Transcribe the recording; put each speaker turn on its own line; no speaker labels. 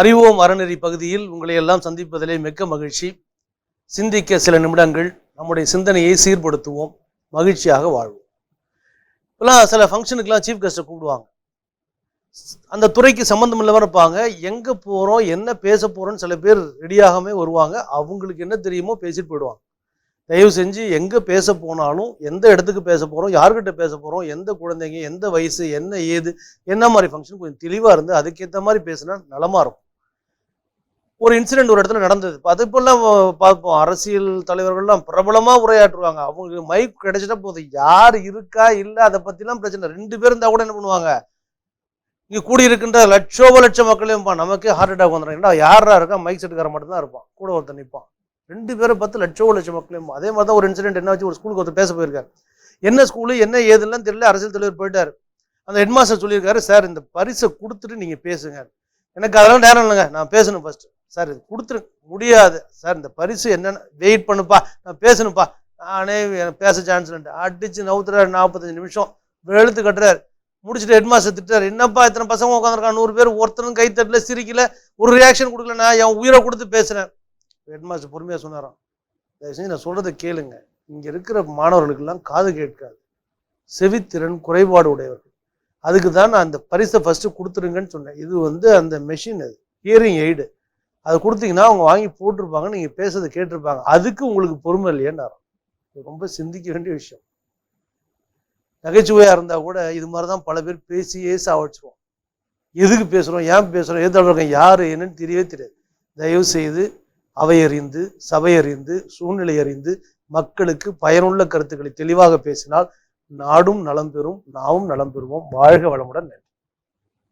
அறிவோம் அறநெறி பகுதியில் உங்களை எல்லாம் சந்திப்பதிலே மிக்க மகிழ்ச்சி. சிந்திக்க சில நிமிடங்கள் நம்முடைய சிந்தனையை சீர்படுத்துவோம். மகிழ்ச்சியாக வாழ்வோம். இப்பெல்லாம் சில ஃபங்க்ஷனுக்கெல்லாம் சீஃப் கெஸ்ட்டை கூப்பிடுவாங்க. அந்த துறைக்கு சம்மந்தம் இல்லாமல் இருப்பாங்க. எங்கே போகிறோம் என்ன பேச போகிறோன்னு சில பேர் ரெடியாகாமே வருவாங்க. அவங்களுக்கு என்ன தெரியுமோ பேசிட்டு போயிடுவாங்க. தயவு செஞ்சு எங்கே பேச போனாலும் எந்த இடத்துக்கு பேச போகிறோம் யார்கிட்ட பேச போகிறோம் எந்த குழந்தைங்க எந்த வயசு என்ன ஏது என்ன மாதிரி ஃபங்க்ஷன் கொஞ்சம் தெளிவாக இருந்து அதுக்கேற்ற மாதிரி பேசினா நலமாக இருக்கும். ஒரு இன்சிடென்ட் ஒரு இடத்துல நடந்தது. அது போலாம் பார்ப்போம். அரசியல் தலைவர்கள்லாம் பிரபலமாக உரையாற்றுவாங்க. அவங்களுக்கு மைக் கிடைச்சிட்டா போதும். யார் இருக்கா இல்லை அதை பற்றிலாம் பிரச்சனை. இல்லை. ரெண்டு பேர் இருந்தால் கூட என்ன பண்ணுவாங்க? இங்கே கூடி இருக்கின்ற லட்சோப லட்சம் மக்களையும் பா நமக்கே ஹார்ட் அட்டாக் வந்துடுறேன் யாரா இருக்கா? மைக் செட்டுக்கார மட்டும்தான் இருப்பான். கூட ஒருத்தர் நிற்பான் ரெண்டு பேரும் பத்து லட்சோப லட்சம் மக்களையும் அதே மாதிரி தான் ஒரு இன்சிடென்ட் என்ன வச்சு ஒரு ஸ்கூலுக்கு ஒருத்தர் பேச போயிருக்காரு. என்ன ஸ்கூலு என்ன ஏதுலாம் தெரியல. அரசியல் தலைவர் போயிட்டார். அந்த ஹெட்மாஸ்டர் சொல்லியிருக்காரு சார் இந்த பரிசை கொடுத்துட்டு நீங்கள் பேசுங்க. எனக்கு அதெல்லாம் நேரம் இல்லைங்க. நான் பேசணும் ஃபர்ஸ்ட் சார் இது கொடுத்துரு. முடியாது. சார் இந்த பரிசு என்னென்ன? வெயிட் பண்ணுப்பா. நான் பேசணுப்பா நானே எனக்கு பேச சான்ஸ் இல்லை அடிச்சு நவுத்துறாரு நாற்பத்தஞ்சு நிமிஷம். வெளுத்து கட்டுறாரு. முடிச்சுட்டு ஹெட்மாஸ்டர் திட்டார் என்னப்பா இத்தனை பசங்க உட்காந்துருக்கான் நூறு பேர் ஒருத்தனும் கை தட்டல சிரிக்கல. ஒரு ரியாக்ஷன் கொடுக்கல. நான் என் உயிரை கொடுத்து பேசுறேன். ஹெட்மாஸ்டர் பொறுமையாக சொன்னாராம். தயவு செஞ்சு நான் சொல்றதை கேளுங்க. இங்க இருக்கிற மாணவர்களுக்கெல்லாம் காது கேட்காது. செவித்திறன் குறைபாடு உடையவர்கள். அதுக்கு தான் நான் அந்த பரிசை ஃபஸ்ட்டு கொடுத்துருங்கன்னு சொன்னேன். இது வந்து அந்த மெஷின் அது. ஹியரிங் எய்டு அதை கொடுத்தீங்கன்னா அவங்க வாங்கி போட்டிருப்பாங்க நீங்கள் பேசுறதை கேட்டிருப்பாங்க. அதுக்கு உங்களுக்கு பொறுமை இல்லையான்னு இது ரொம்ப சிந்திக்க வேண்டிய விஷயம். நகைச்சுவையாக இருந்தால் கூட இது மாதிரி தான் பல பேர் பேசியே சாவடிச்சிருவோம். எதுக்கு பேசுகிறோம் ஏன் பேசுகிறோம் எது இருக்கோம்? யார்? என்னன்னு தெரியவே தெரியாது. தயவு செய்து அவை அறிந்து சூழ்நிலை அறிந்து மக்களுக்கு பயனுள்ள கருத்துக்களை தெளிவாக பேசினால் நாடும் நலம் பெறும் நாமும் நலம் பெறுவோம். வாழ்க வளமுடன் நன்றி.